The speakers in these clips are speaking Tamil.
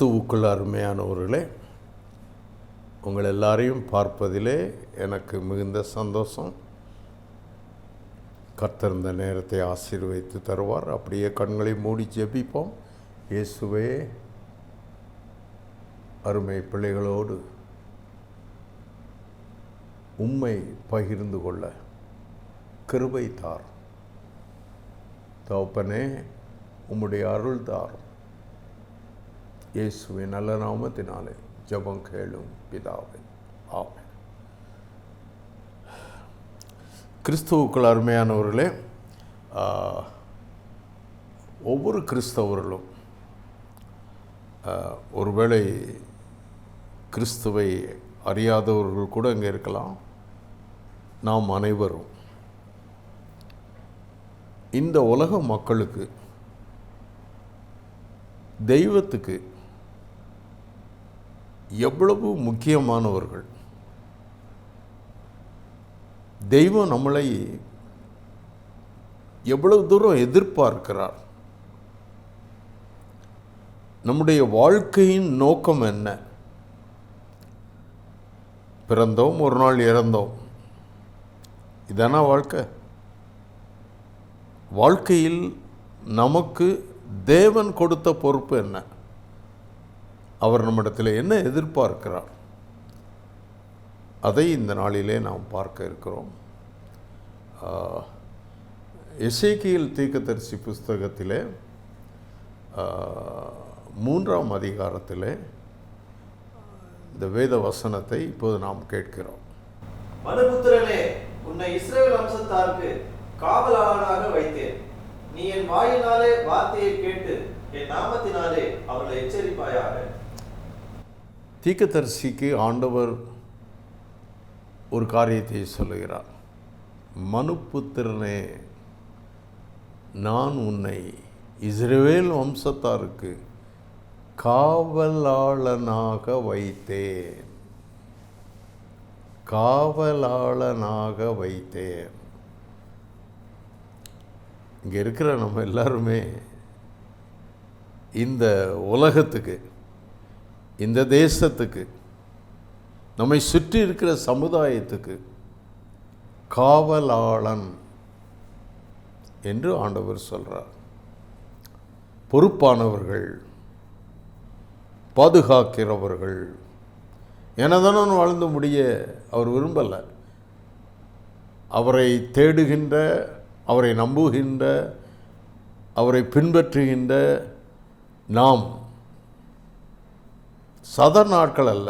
கிறிஸ்துவுக்குள் அருமையானவர்களே உங்கள் எல்லாரையும் பார்ப்பதிலே எனக்கு மிகுந்த சந்தோஷம். கத்திருந்த நேரத்தை ஆசீர்வதித்து தருவார். அப்படியே கண்களை மூடி ஜெபிப்போம். இயேசுவே அருமை பிள்ளைகளோடு உம்மை பகிர்ந்து கொள்ள கிருபை தார். தோப்பனே உம்முடைய அருள் தாரும். இயேசுவின் நல்ல நாமத்தினாலே ஜெபம் கேளும் பிதாவே. ஆமை கிறிஸ்துவுக்குள் அருமையானவர்களே ஒவ்வொரு கிறிஸ்தவர்களும் ஒருவேளை கிறிஸ்துவை அறியாதவர்கள் கூட இங்கே இருக்கலாம். நாம் அனைவரும் இந்த உலக மக்களுக்கு தெய்வத்துக்கு எவ்வளவு முக்கியமானவர்கள். தெய்வம் நம்மளை எவ்வளவு தூரம் எதிர்பார்க்கிறார். நம்முடைய வாழ்க்கையின் நோக்கம் என்ன? பிறந்தோம் ஒரு நாள் இறந்தோம். இதானா வாழ்க்கை? வாழ்க்கையில் நமக்கு தேவன் கொடுத்த பொறுப்பு என்ன? அவர் நம்மிடத்தில் என்ன எதிர்பார்க்கிறார்? அதை இந்த நாளிலே நாம் பார்க்க இருக்கிறோம். ஆஹ், எசேக்கியேல் புஸ்தகத்திலே மூன்றாம் அதிகாரத்திலே இந்த வேத வசனத்தை இப்போது நாம் கேட்கிறோம். மனுபுத்திரனே உன்னை இஸ்ரேல் வம்சத்தாருக்கு காவலாளனாக வைத்தேன். நீ என் வாயினாலே வார்த்தையை கேட்டு என் நாமத்தினாலே அவர்களை எச்சரிப்பாயாக. தீக்கதரிசிக்கு ஆண்டவர் ஒரு காரியத்தை சொல்லுகிறார். மனுப்புத்திறனே நான் உன்னை இஸ்ரேல் வம்சத்தாருக்கு காவலாளனாக வைத்தேன். காவலாளனாக வைத்தேன். இங்கே இருக்கிற நம்ம எல்லாருமே இந்த உலகத்துக்கு இந்த தேசத்துக்கு நம்மை சுற்றி இருக்கிற சமுதாயத்துக்கு காவலாளன் என்று ஆண்டவர் சொல்கிறார் பொறுப்பானவர்கள் பாதுகாக்கிறவர்கள் எனதான வாழ்ந்து முடிய அவர் விரும்பலை. அவரை தேடுகின்ற அவரை நம்புகின்ற அவரை பின்பற்றுகின்ற நாம் சாதாரண ஆட்கள் அல்ல.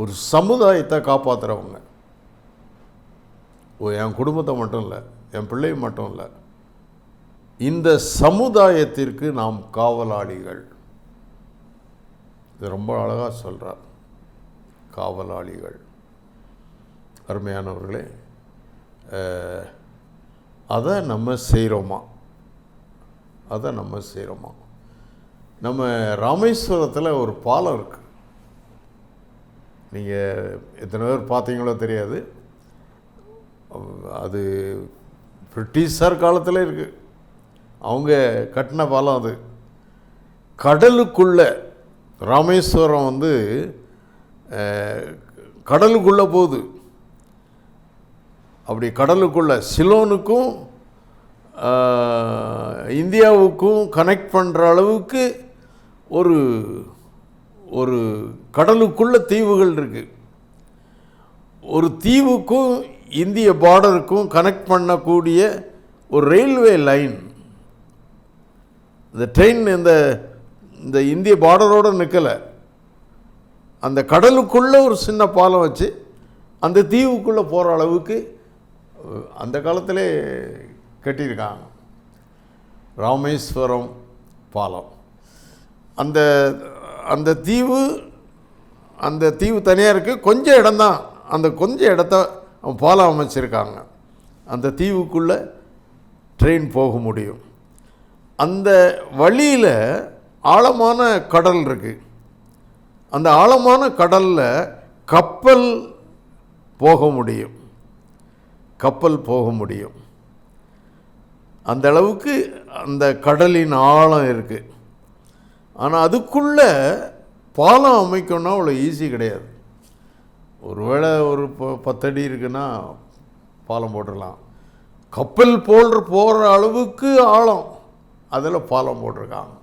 ஒரு சமுதாயத்தை காப்பாற்றுறவங்க என் குடும்பத்தை மட்டும் இல்லை என் பிள்ளை மட்டும் இல்லை. இந்த சமுதாயத்திற்கு நாம் காவலாளிகள். இது ரொம்ப அழகாக சொல்கிறார் காவலாளிகள். அருமையானவர்களே அதை நம்ம செய்கிறோமா அதை நம்ம செய்கிறோமா நம்ம ராமேஸ்வரத்தில் ஒரு பாலம் இருக்குது நீங்கள் எத்தனை பேர் பார்த்தீங்களோ தெரியாது. அது பிரிட்டிஷார் காலத்தில் இருக்குது அவங்க கட்டின பாலம் அது. கடலுக்குள்ளே ராமேஸ்வரம் வந்து கடலுக்குள்ளே போகுது. அப்படி கடலுக்குள்ளே சிலோனுக்கும் இந்தியாவுக்கும் கனெக்ட் பண்ணுற அளவுக்கு ஒரு ஒரு கடலுக்குள்ள தீவுகள் இருக்குது ஒரு தீவுக்கும் இந்திய பார்டருக்கும் கனெக்ட் பண்ணக்கூடிய ஒரு ரயில்வே லைன் இந்த ட்ரெயின் இந்த இந்த இந்திய பார்டரோடு நிற்கலை அந்த கடலுக்குள்ளே ஒரு சின்ன பாலம் வச்சு அந்த தீவுக்குள்ளே போகிற அளவுக்கு அந்த காலத்திலே கட்டியிருக்காங்க. ராமேஸ்வரம் பாலம். அந்த அந்த தீவு அந்த தீவு தனியாக இருக்குது கொஞ்சம் இடம்தான். அந்த கொஞ்சம் இடத்த பாலம் அமைச்சிருக்காங்க. அந்த தீவுக்குள்ளே ட்ரெயின் போக முடியும். அந்த வழியில் ஆழமான கடல் இருக்குது அந்த ஆழமான கடலில் கப்பல் போக முடியும். கப்பல் போக முடியும். அந்த அளவுக்கு அந்த கடலின் ஆழம் இருக்குது ஆனால் அதுக்குள்ள பாலம் அமைக்கணும்னா அவ்வளோ ஈஸி கிடையாது. ஒருவேளை ஒரு ப- பத்தடி இருக்குன்னா பாலம் போட்டுடலாம். கப்பல் போல் போகிற அளவுக்கு ஆழம். அதில் பாலம் போட்டிருக்காங்க.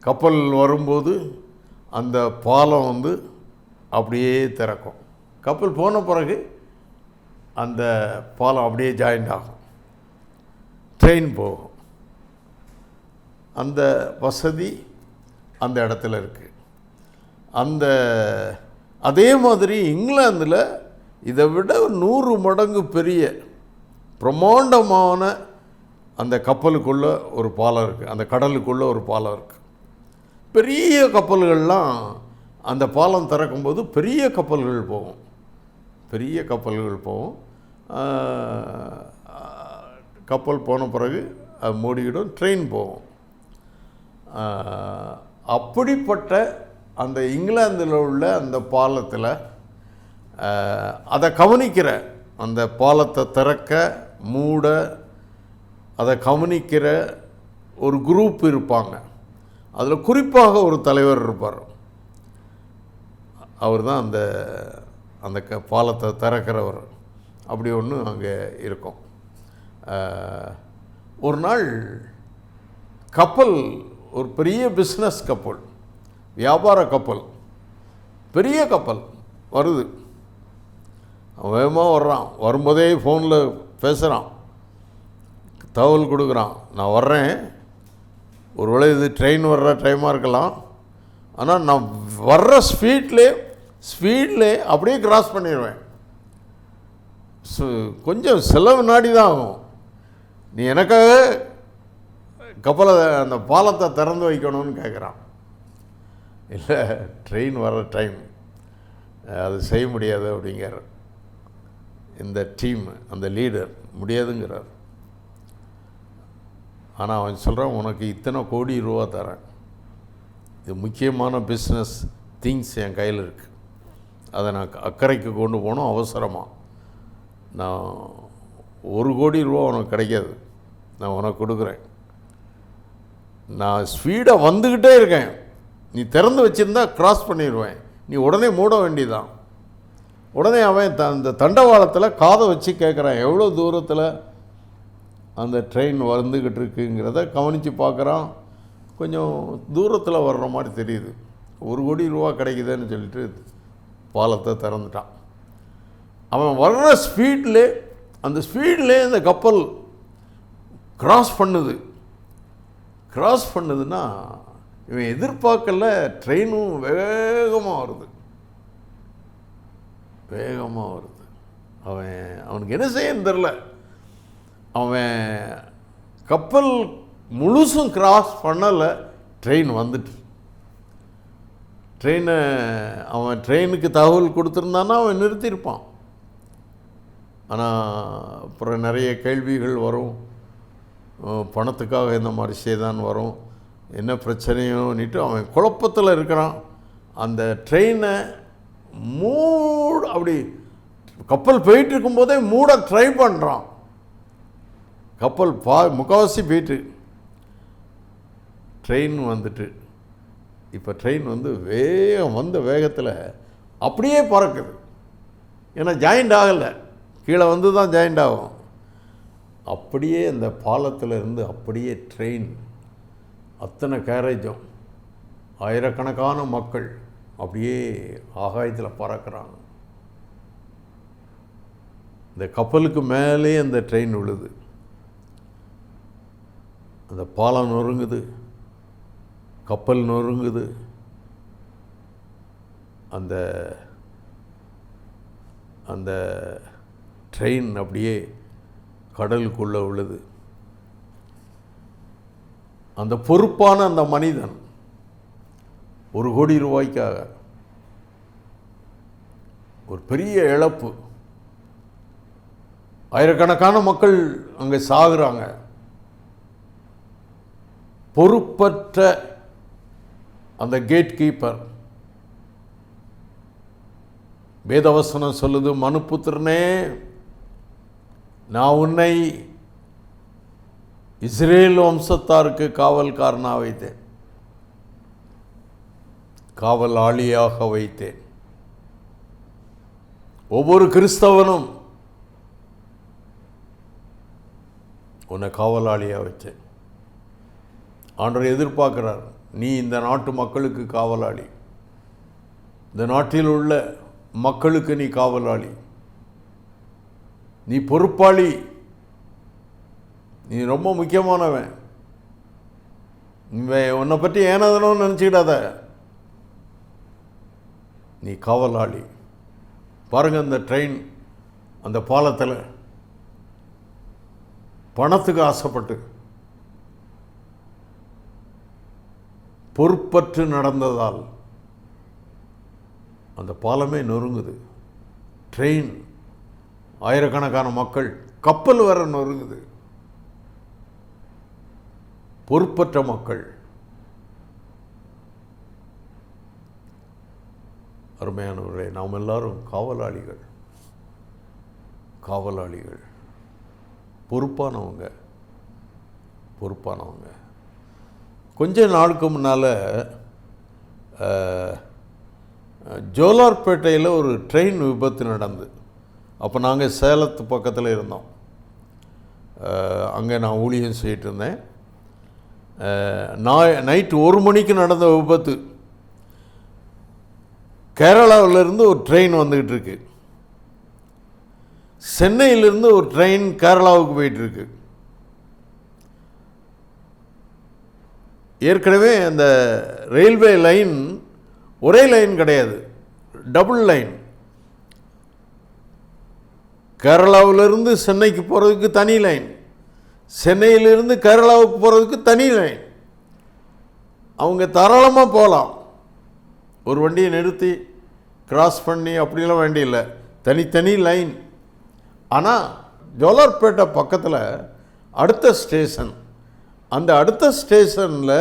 கப்பல் வரும்போது அந்த பாலம் வந்து அப்படியே திறக்கும். கப்பல் போன பிறகு அந்த பாலம் அப்படியே ஜாயிண்ட் ஆகும். ட்ரெயின் போகும். அந்த வசதி அந்த இடத்துல இருக்குது அந்த அதே மாதிரி இங்கிலாந்தில் இதை விட நூறு மடங்கு பெரிய பிரம்மாண்டமான அந்த கப்பலுக்குள்ளே ஒரு பாலம் இருக்குது அந்த கடலுக்குள்ளே ஒரு பாலம் இருக்குது பெரிய கப்பல்கள்லாம் அந்த பாலம் திறக்கும்போது பெரிய கப்பல்கள் போகும். பெரிய கப்பல்கள் போகும். கப்பல் போன பிறகு அது மூடிக்கிடும் ட்ரெயின் போகும். அப்படிப்பட்ட அந்த இங்கிலாந்தில் உள்ள அந்த பாலத்தில் அதை கவனிக்கிற அந்த பாலத்தை திறக்க மூட அதை கவனிக்கிற ஒரு குரூப் இருப்பாங்க. அதில் குறிப்பாக ஒரு தலைவர் இருப்பார். அவர் தான் அந்த அந்த க பாலத்தை திறக்கிறவர். அப்படி ஒன்று அங்கே இருக்கும். ஒரு நாள் கப்பல் ஒரு பெரிய பிஸ்னஸ் கப்பல் வியாபார கப்பல் பெரிய கப்பல் வருது. அவன் வேகமாக வர்றான். வரும்போதே ஃபோனில் பேசுகிறான் தகவல் கொடுக்குறான். நான் வர்றேன். ஒருவேளை இது ட்ரெயின் வர்ற டைமாக இருக்கலாம். ஆனால் நான் வர்ற ஸ்பீட்லே ஸ்பீட்லே அப்படியே கிராஸ் பண்ணிடுவேன் கொஞ்சம் செலவு நாடி தான் ஆகும். நீ எனக்காக கப்பலை அந்த பாலத்தை திறந்து வைக்கணும்னு கேட்குறான் இல்லை ட்ரெயின் வர டைம் அது செய்ய முடியாது அப்படிங்கிற இந்த டீம் அந்த லீடர் முடியாதுங்கிறார். ஆனால் அவன் சொல்கிறான் உனக்கு இத்தனை கோடி ரூபா தரேன். இது முக்கியமான பிஸ்னஸ் திங்ஸ் என் கையில் இருக்குது அதை நான் அக்கறைக்கு கொண்டு போகணும் அவசரமாக நான் ஒரு கோடி ரூபா உனக்கு கிடைக்காது. நான் உனக்கு கொடுக்குறேன். நான் ஸ்பீடாக வந்துக்கிட்டே இருக்கேன். நீ திறந்து வச்சுருந்தா க்ராஸ் பண்ணிடுவேன் நீ உடனே மூட வேண்டியதான் உடனே அவன் த அந்த தண்டவாளத்தில் காதை வச்சு கேட்குறான் எவ்வளோ தூரத்தில் அந்த ட்ரெயின் வந்துக்கிட்டு இருக்குங்கிறத கவனித்து பார்க்குறான் கொஞ்சம் தூரத்தில் வர்ற மாதிரி தெரியுது. ஒரு கோடி ரூபா கிடைக்குதுன்னு சொல்லிட்டு பாலத்தை திறந்துட்டான். அவன் வர்ற ஸ்பீட்லே அந்த ஸ்பீட்லே அந்த கப்பல் க்ராஸ் பண்ணுது. கிராஸ் பண்ணுதுன்னா இவன் எதிர்பார்க்கல ட்ரெயினும் வேகமாக வருது. வேகமாக வருது. அவன் அவனுக்கு என்ன செய்யன்னு தெரில அவன் கப்பல் முழுசும் கிராஸ் பண்ணலை ட்ரெயின் வந்துட்டு. ட்ரெயினை அவன் ட்ரெயினுக்கு தகவல் கொடுத்துருந்தான்னா அவன் நிறுத்தியிருப்பான். ஆனால் அப்புறம் நிறைய கேள்விகள் வரும். பணத்துக்காக இந்த மாதிரி செய்தான் வரும். என்ன பிரச்சனையோன்னுட்டு அவன் குழப்பத்தில் இருக்கிறான். அந்த ட்ரெயினை மூட அப்படி கப்பல் போயிட்டு இருக்கும்போதே மூட ட்ரை பண்ணுறான் கப்பல் பா முக்கால்வாசி போயிட்டு. ட்ரெயின் வந்துட்டு. இப்போ ட்ரெயின் வந்து வேகம் வந்த வேகத்தில் அப்படியே பறக்குது. ஏன்னா ஜாயிண்ட் ஆகலை. கீழே வந்து தான் ஜாயிண்ட் ஆகும். அப்படியே அந்த பாலத்தில் இருந்து அப்படியே ட்ரெயின் அத்தனை கேரேஜும் ஆயிரக்கணக்கான மக்கள் அப்படியே ஆகாயத்தில் பறக்கிறாங்க. இந்த கப்பலுக்கு மேலே அந்த ட்ரெயின் விழுது. அந்த பாலம் நொறுங்குது. கப்பல் நொறுங்குது. அந்த அந்த ட்ரெயின் அப்படியே கடலுக்குள்ளே உள்ளது. அந்த பொறுப்பான அந்த மனிதன் ஒரு கோடி ரூபாய்க்காக ஒரு பெரிய இழப்பு. ஆயிரக்கணக்கான மக்கள் அங்கே சாகுறாங்க. பொறுப்பற்ற அந்த கேட் கீப்பர் வேதவசனம் சொல்லுது மனுப்புத்திரனே நான் உன்னை இஸ்ரேல் வம்சத்தாருக்கு காவல்காரனாக வைத்தேன். காவலாளியாக வைத்தேன். ஒவ்வொரு கிறிஸ்தவனும் உன்னை காவலாளியாக வச்சேன் ஆண்டவர் எதிர்பார்க்கிறார் நீ இந்த நாட்டு மக்களுக்கு காவலாளி. இந்த நாட்டில் உள்ள மக்களுக்கு நீ காவலாளி. நீ பொறுப்பாளி. நீ ரொம்ப முக்கியமானவன். இவன் உன்னை பற்றி ஏனதனோன்னு நினச்சிக்கிடாத. நீ காவலாளி. பாருங்கள் அந்த ட்ரெயின் அந்த பாலத்தில் பணத்துக்கு ஆசைப்பட்டு பொறுப்பற்று நடந்ததால் அந்த பாலமே நொறுங்குது. ட்ரெயின் ஆயிரக்கணக்கான மக்கள் கப்பல் வர நொறுங்குது. பொறுப்பற்ற மக்கள். அருமையானவர்களே நாம் எல்லாரும் காவலாளிகள். காவலாளிகள். பொறுப்பானவங்க. பொறுப்பானவங்க. கொஞ்ச நாளுக்கு முன்னால் ஜோலார்பேட்டையில் ஒரு ட்ரெயின் விபத்து நடந்து. அப்போ நாங்கள் சேலத்து பக்கத்தில் இருந்தோம். அங்கே நான் ஊழியம் செய்யிட்டு இருந்தேன். நான் நைட்டு ஒரு மணிக்கு நடந்த விபத்து. கேரளாவிலேருந்து ஒரு ட்ரெயின் வந்துக்கிட்டு இருக்கு. சென்னையிலேருந்து ஒரு ட்ரெயின் கேரளாவுக்கு போயிட்டுருக்கு ஏற்கனவே அந்த ரயில்வே லைன் ஒரே லைன் கிடையாது. Double line. கேரளாவிலிருந்து சென்னைக்கு போகிறதுக்கு தனி லைன் சென்னையிலிருந்து கேரளாவுக்கு போகிறதுக்கு தனி லைன் அவங்க தாராளமாக போகலாம் ஒரு வண்டியை நிறுத்தி கிராஸ் பண்ணி அப்படிலாம் வேண்டியில்லை தனித்தனி லைன் ஆனால் ஜோலார்பேட்டை பக்கத்தில் அடுத்த ஸ்டேஷன் அந்த அடுத்த ஸ்டேஷனில்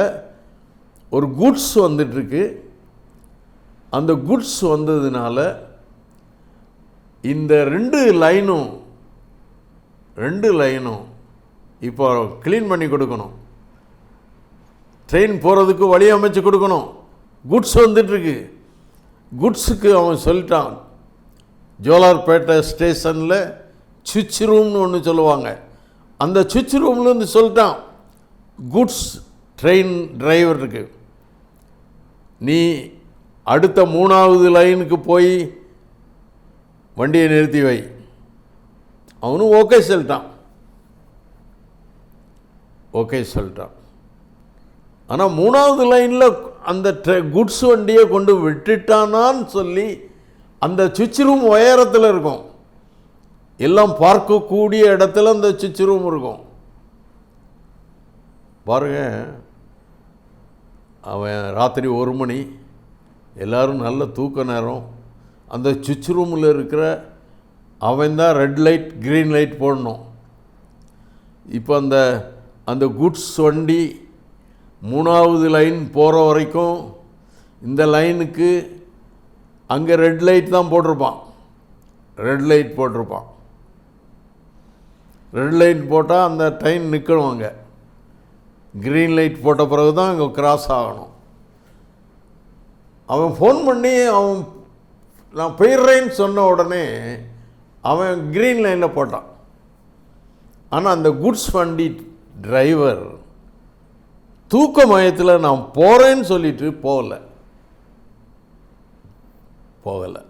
ஒரு குட்ஸ் வந்துட்டுருக்கு அந்த குட்ஸ் வந்ததுனால இந்த ரெண்டு லைனும் ரெண்டு லைனும் இப்போ க்ளீன் பண்ணி கொடுக்கணும். ட்ரெயின் போகிறதுக்கு வழி அமைச்சு கொடுக்கணும். குட்ஸ் வந்துட்டுருக்கு. குட்ஸுக்கு அவன் சொல்லிட்டான். ஜோலார்பேட்டை ஸ்டேஷனில் சுவிட்ச் ரூம்னு ஒன்று சொல்லுவாங்க. அந்த சுவிட்ச் ரூம்லேருந்து சொல்லிட்டான். குட்ஸ் ட்ரெயின் டிரைவருக்கு நீ அடுத்த மூணாவது லைனுக்கு போய் வண்டியை நிறுத்தி வை. அவனும் ஓகே சொல்லிட்டான். ஓகே சொல்லிட்டான். ஆனால் மூணாவது லைனில் அந்த ட்ரெ குட்ஸ் வண்டியை கொண்டு விட்டுட்டானான்னு சொல்லி அந்த சுவிட்ச் ரூம் உயரத்தில் இருக்கும். எல்லாம் பார்க்கக்கூடிய இடத்துல அந்த சுவிட்ச் ரூம் இருக்கும். பாருங்க அவன் ராத்திரி ஒரு மணி எல்லோரும் நல்ல தூக்க நேரம். அந்த சுவிட்ச் ரூமில் இருக்கிற அவன் தான் ரெட் லைட் க்ரீன் லைட் போடணும். இப்போ அந்த அந்த குட்ஸ் வண்டி மூணாவது லைன் போகிற வரைக்கும் இந்த லைனுக்கு அங்கே ரெட் லைட் தான் போட்டிருப்பான். ரெட் லைட் போட்டிருப்பான். ரெட் லைட் போட்டால் அந்த ட்ரெயின் நிற்கணும் அங்கே. க்ரீன் லைட் போட்ட பிறகு தான் அங்கே கிராஸ் ஆகணும். அவன் ஃபோன் பண்ணி அவன் நான் போயிடுறேன்னு சொன்ன உடனே அவன் க்ரீன் லைனில் போட்டான். ஆனால் அந்த குட்ஸ் வண்டி டிரைவர் தூக்க மயத்தில் நான் போகிறேன்னு சொல்லிட்டு போகலை. போகலை.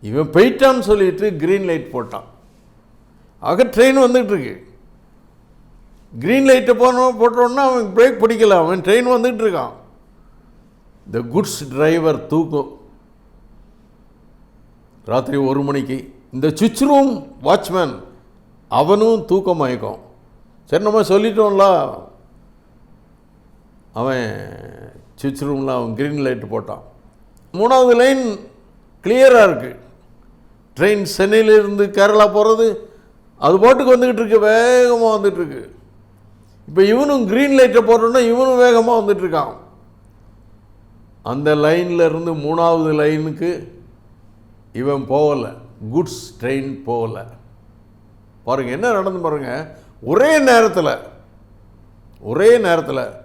இவன் போயிட்டான்னு சொல்லிட்டு க்ரீன் லைட் போட்டான். ஆக ட்ரெயின் வந்துகிட்ருக்கு க்ரீன் லைட்டை போனோம் போட்டோன்னா அவன் பிரேக் பிடிக்கல. அவன் ட்ரெயின் வந்துகிட்ருக்கான் த இந்த குட்ஸ் டிரைவர் தூக்கம். ராத்திரி ஒரு மணிக்கு. இந்த சுவிட்ச் ரூம் வாட்ச்மேன் அவனும் தூக்கம் மயக்கம். சரி நம்ம சொல்லிட்டோம்ல. அவன் சுவிட்ச் ரூமில் அவன் க்ரீன் லைட் போட்டான். மூணாவது லைன் கிளியராக இருக்குது ட்ரெயின் சென்னையிலேருந்து கேரளா போகிறது அது பாட்டுக்கு வந்துக்கிட்டு இருக்கு வேகமாக வந்துட்டுருக்கு இப்போ இவனும் க்ரீன் லைட்டை போட்டோன்னா இவனும் வேகமாக வந்துட்டுருக்கான் அந்த லைனில் இருந்து மூணாவது லைனுக்கு இவன் போகலை. குட்ஸ் ட்ரெயின் போகலை. பாருங்கள் என்ன நடந்து பாருங்கள் ஒரே நேரத்தில் ஒரே நேரத்தில்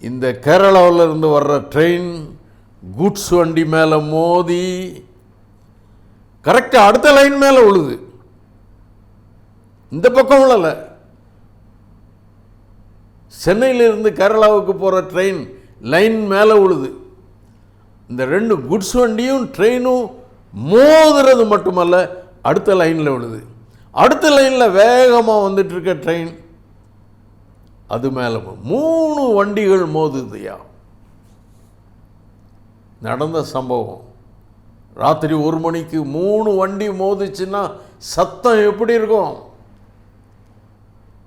இந்த கேரளாவில் இருந்து வர்ற ட்ரெயின் குட்ஸ் வண்டி மேலே மோதி கரெக்டாக அடுத்த லைன் மேலே உழுது. இந்த பக்கம் விழலை சென்னையிலிருந்து கேரளாவுக்கு போகிற ட்ரெயின் லைன் மேலே உழுது. இந்த ரெண்டு குட்ஸ் வண்டியும் ட்ரெயினும் மோதுறது மட்டுமல்ல அடுத்த லைனில் விழுது. அடுத்த லைனில் வேகமாக வந்துட்டு இருக்க ட்ரெயின் அது மேலே மூணு வண்டிகள் மோதுதையா நடந்த சம்பவம். ராத்திரி ஒரு மணிக்கு மூணு வண்டி மோதிச்சுன்னா சத்தம் எப்படி இருக்கும்?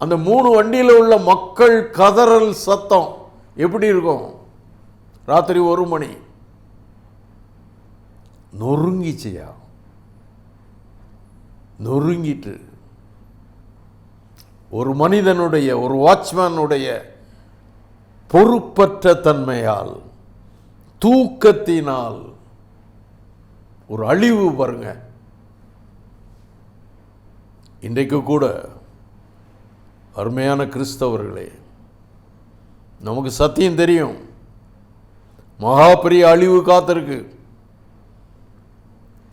அந்த மூணு வண்டியில் உள்ள மக்கள் கதறல் சத்தம் எப்படி இருக்கும்? ராத்திரி ஒரு மணி. நொறுங்கிச்சியா? நொறுங்கிட்டு. ஒரு மனிதனுடைய ஒரு வாட்ச்மேனுடைய பொறுப்பற்ற தன்மையால் தூக்கத்தினால் ஒரு அழிவு பாருங்க. இன்றைக்கு கூட அருமையான கிறிஸ்தவர்களே நமக்கு சத்தியம் தெரியும். மகாபெரிய அழிவு காத்திருக்கு.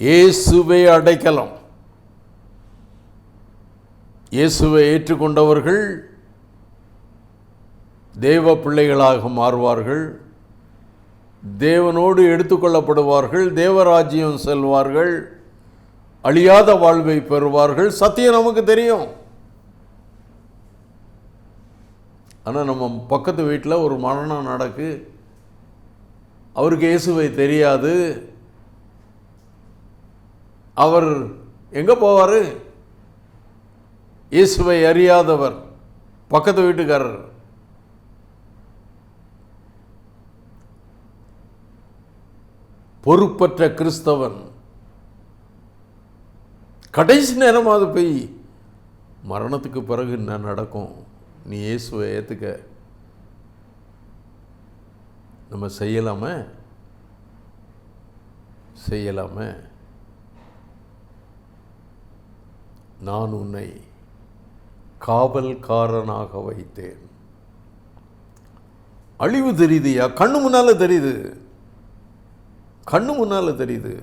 இயேசுவே அடைக்கலம். இயேசுவை ஏற்றுக்கொண்டவர்கள் தேவ பிள்ளைகளாக மாறுவார்கள். தேவனோடு எடுத்துக்கொள்ளப்படுவார்கள் தேவராஜ்யம் செல்வார்கள். அழியாத வாழ்வை பெறுவார்கள். சத்தியம் நமக்கு தெரியும். ஆனால் நம்ம பக்கத்து வீட்டில் ஒரு மரணம் நடக்கு. அவருக்கு இயேசுவை தெரியாது. அவர் எங்கே போவார்? இயேசுவை அறியாதவர் பக்கத்து வீட்டுக்காரர். பொறுப்பற்ற கிறிஸ்தவன். கடைசி நேரமாவது போய் மரணத்துக்கு பிறகு என்ன நடக்கும்? நீ இயேசுவை ஏற்றுக்க நம்ம செய்யலாமே? செய்யலாமே? நான் உன்னை காவல்காரனாக வைத்தேன். அழிவு தெரியுதுயா கண்ணு முன்னால் தெரியுது. கண்ணு முன்னால் தெரியுது.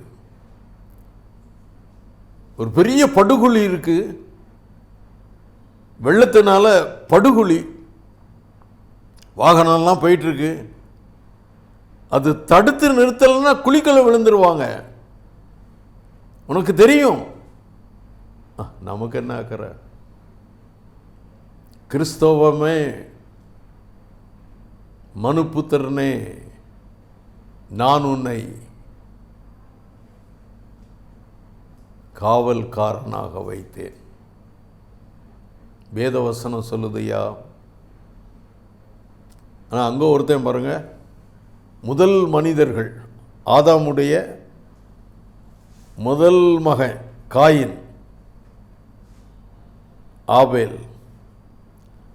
ஒரு பெரிய படுகுழி இருக்குது வெள்ளத்தினால படுகுழி. வாகனம்லாம் போயிட்டுருக்கு. அது தடுத்து நிறுத்தலைன்னா குழிக்களை விழுந்துருவாங்க. உனக்கு தெரியும். நமக்கு என்ன அக்கறை கிறிஸ்தவமே மனுப்புத்திரனே நான் உன்னை காவல்காரனாக வைத்தேன் வேதவசனம் சொல்லுதையா ஆனால் அங்கே ஒருத்தன் பாருங்கள் முதல் மனிதர்கள் ஆதாமுடைய முதல் மகன் காயின் ஆபேல்.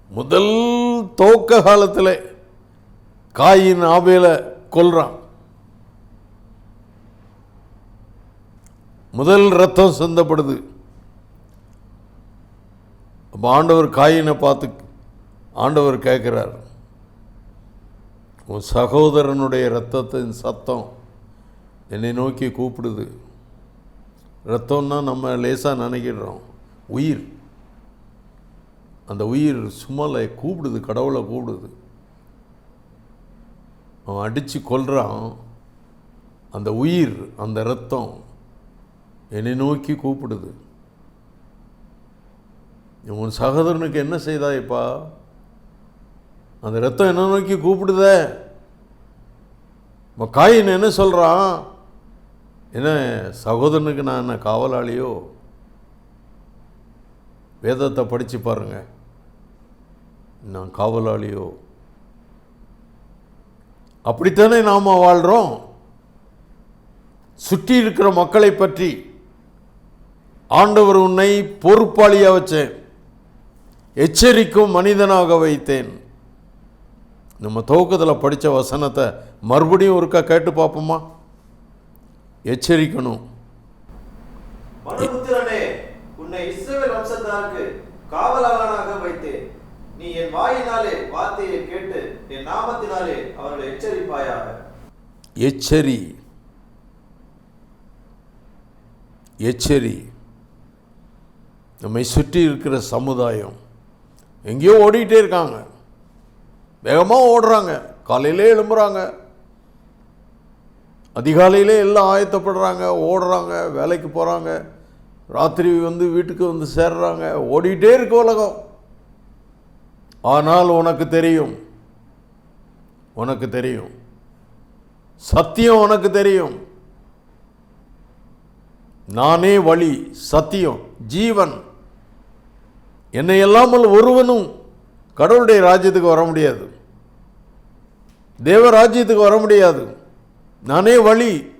முதல் துவக்க காலத்தில் காயின் ஆபேலை கொல்றான். முதல் ரத்தம் சொந்தப்படுது. அப்போ ஆண்டவர் காயினை பார்த்து ஆண்டவர் கேட்குறார் உன் சகோதரனுடைய ரத்தத்தின் சத்தம் என்னை நோக்கி கூப்பிடுது. ரத்தம்னா நம்ம லேசாக நினைக்கிறோம். உயிர். அந்த உயிர் சும்மால கூப்பிடுது கடவுளை கூப்பிடுது. அவன் அடித்து கொல்றான். அந்த உயிர் அந்த ரத்தம் என்னை நோக்கி கூப்பிடுது. உன் சகோதரனுக்கு என்ன செய்தாய்ப்பா அந்த ரத்தம் என்ன நோக்கி கூப்பிடுதே? இப்போ காயின் என்ன சொல்கிறான் என்ன சகோதரனுக்கு நான் என்ன காவலாளியோ? வேதத்தை படித்து பாருங்கள் நான் காவலாளியோ? அப்படித்தானே நாம் வாழ்கிறோம் சுற்றி இருக்கிற மக்களை பற்றி ஆண்டவர் உன்னை பொறுப்பாளியாக வச்சேன். எச்சரிக்கும் மனிதனாக வைத்தேன். நம்ம துவக்கத்தில் படித்த வசனத்தை மறுபடியும் ஒருக்கா கேட்டு பார்ப்போமா? எச்சரிக்கணும். உன்னை காவலாளனாக வைத்தேன். நீ என் வாயினாலே வார்த்தையை கேட்டு என் நாமத்தினாலே அவர்களை எச்சரிப்பாயாக. எச்சரி. எச்சரி. நம்மை சுற்றி இருக்கிற சமுதாயம் எங்கேயோ ஓடிக்கிட்டே இருக்காங்க. வேகமாக ஓடுறாங்க. காலையிலே எழும்புறாங்க. அதிகாலையிலே எல்லாம் ஆயத்தப்படுறாங்க ஓடுறாங்க வேலைக்கு போகிறாங்க ராத்திரி வந்து வீட்டுக்கு வந்து சேர்றாங்க ஓடிக்கிட்டே இருக்கு உலகம். ஆனால் உனக்கு தெரியும். உனக்கு தெரியும். சத்தியம் உனக்கு தெரியும். நானே வழி சத்தியம் ஜீவன். என்னை இல்லாமல் ஒருவனும் கடவுளுடைய ராஜ்யத்துக்கு வர முடியாது. தேவ ராஜ்யத்துக்கு வர முடியாது. நானே வழி.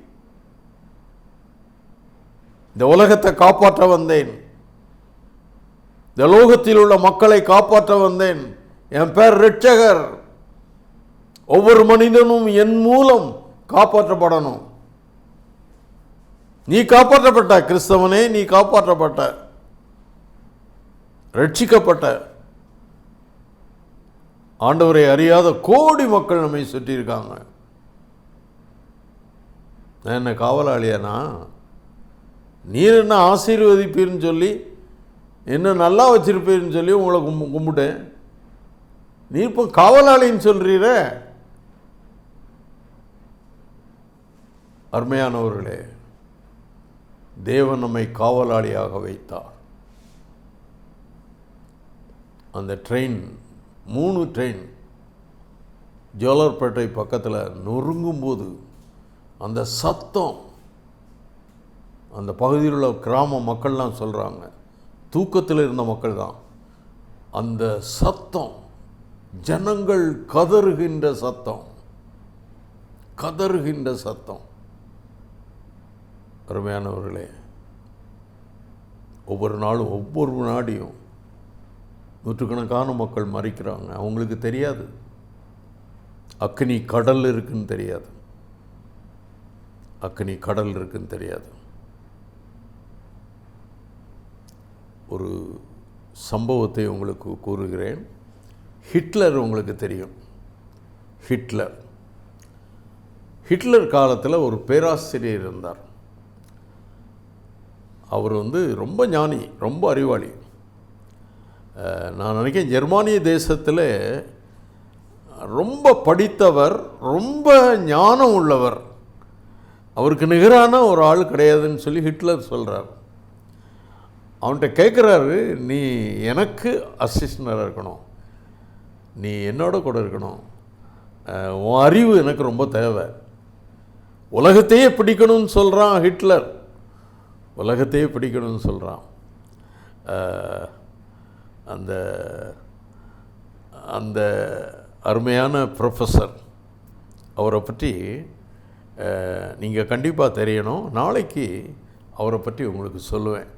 இந்த உலகத்தை காப்பாற்ற வந்தேன். இந்த லோகத்தில் உள்ள மக்களை காப்பாற்ற வந்தேன். என் பேர் ரிட்சகர் ஒவ்வொரு மனிதனும் என் மூலம் காப்பாற்றப்படணும். நீ காப்பாற்றப்பட்ட கிறிஸ்தவனே நீ காப்பாற்றப்பட்ட ரட்சிக்கப்பட்ட. ஆண்டவரை அறியாத கோடி மக்கள் நம்மை சுற்றி இருக்காங்க நான் என்ன காவலாளியானா? நீர் என்ன ஆசீர்வதிப்பீர்னு சொல்லி என்ன நல்லா வச்சுருப்பேன்னு சொல்லி உங்களை கும்பு கும்பிட்டேன். நீ இப்போ காவலாளின்னு சொல்கிறீர அருமையானவர்களே தேவன் நம்மை காவலாளியாக வைத்தார். அந்த ட்ரெயின் மூணு ட்ரெயின் ஜோலர்பேட்டை பக்கத்தில் நொறுங்கும்போது அந்த சத்தம் அந்த பகுதியில் உள்ள கிராம மக்கள்லாம் சொல்கிறாங்க தூக்கத்தில் இருந்த மக்கள் தான் அந்த சத்தம் ஜனங்கள் கதறுகின்ற சத்தம் கதறுகின்ற சத்தம். அருமையானவர்களே ஒவ்வொரு நாளும் ஒவ்வொரு நாடியும் நூற்றுக்கணக்கான மக்கள் மறிக்கிறாங்க. அவங்களுக்கு தெரியாது. அக்னி கடல் இருக்குன்னு தெரியாது. அக்னி கடல் இருக்குன்னு தெரியாது. ஒரு சம்பவத்தை உங்களுக்கு கூறுகிறேன். ஹிட்லர் உங்களுக்கு தெரியும். ஹிட்லர். ஹிட்லர் காலத்தில் ஒரு பேராசிரியர் இருந்தார். அவர் வந்து ரொம்ப ஞானி ரொம்ப அறிவாளி. நான் நினைக்கிறேன் ஜெர்மானிய தேசத்தில் ரொம்ப படித்தவர் ரொம்ப ஞானம் உள்ளவர். அவருக்கு நிகரான ஒரு ஆள் கிடையாதுன்னு சொல்லி ஹிட்லர் சொல்கிறார் அவன்கிட்ட கேட்குறாரு நீ எனக்கு அசிஸ்டண்டாக இருக்கணும். நீ என்னோட கூட இருக்கணும். உன் அறிவு எனக்கு ரொம்ப தேவை. உலகத்தையே பிடிக்கணும்னு சொல்கிறான் ஹிட்லர். உலகத்தையே பிடிக்கணும்னு சொல்கிறான் அந்த அந்த அருமையான ப்ரொஃபஸர் அவரை பற்றி நீங்கள் கண்டிப்பாக தெரியணும். நாளைக்கு அவரை பற்றி உங்களுக்கு சொல்லுவேன்.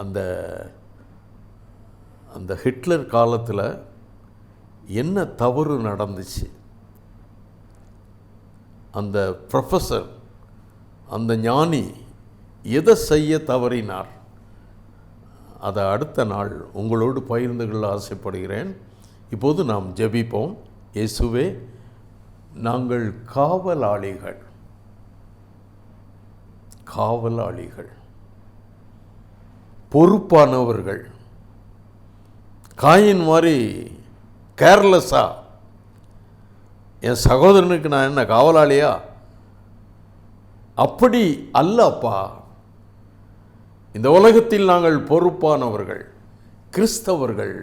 அந்த அந்த ஹிட்லர் காலத்தில் என்ன தவறு நடந்துச்சு? அந்த ப்ரொஃபஸர் அந்த ஞானி எதை செய்ய தவறினார்? அதை அடுத்த நாள் உங்களோடு பகிர்ந்து கொள்ள ஆசைப்படுகிறேன். இப்போது நாம் ஜெபிப்போம். இயேசுவே நாங்கள் காவலாளிகள். காவலாளிகள் பொறுப்பானவர்கள். காயின் மாதிரி கேர்லெஸ்ஸாக என் சகோதரனுக்கு நான் என்ன காவலாளியா? அப்படி அல்ல அப்பா இந்த உலகத்தில் நாங்கள் பொறுப்பானவர்கள் கிறிஸ்தவர்கள்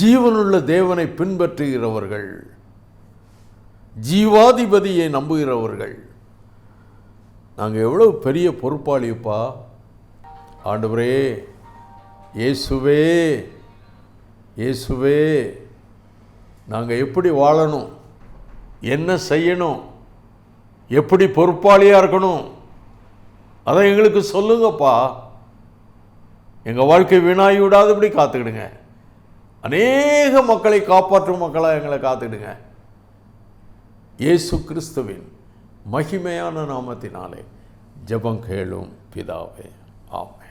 ஜீவனுள்ள தேவனை பின்பற்றுகிறவர்கள் ஜீவாதிபதியை நம்புகிறவர்கள். நாங்கள் எவ்வளவு பெரிய பொறுப்பாளிப்பா ஆண்டவரே இயேசுவே இயேசுவே நாங்கள் எப்படி வாழணும்? என்ன செய்யணும்? எப்படி பொறுப்பாளியாக இருக்கணும்? அதை எங்களுக்கு சொல்லுங்கப்பா. எங்கள் வாழ்க்கை வீணாகி விடாதபடி காத்துக்கிடுங்க. அநேக மக்களை காப்பாற்றும் மக்களாக எங்களை காத்துக்கிடுங்க. இயேசு கிறிஸ்துவின் மகிமையான நாமத்தினாலே ஜபம் கேளும் பிதாவே. ஆமென்.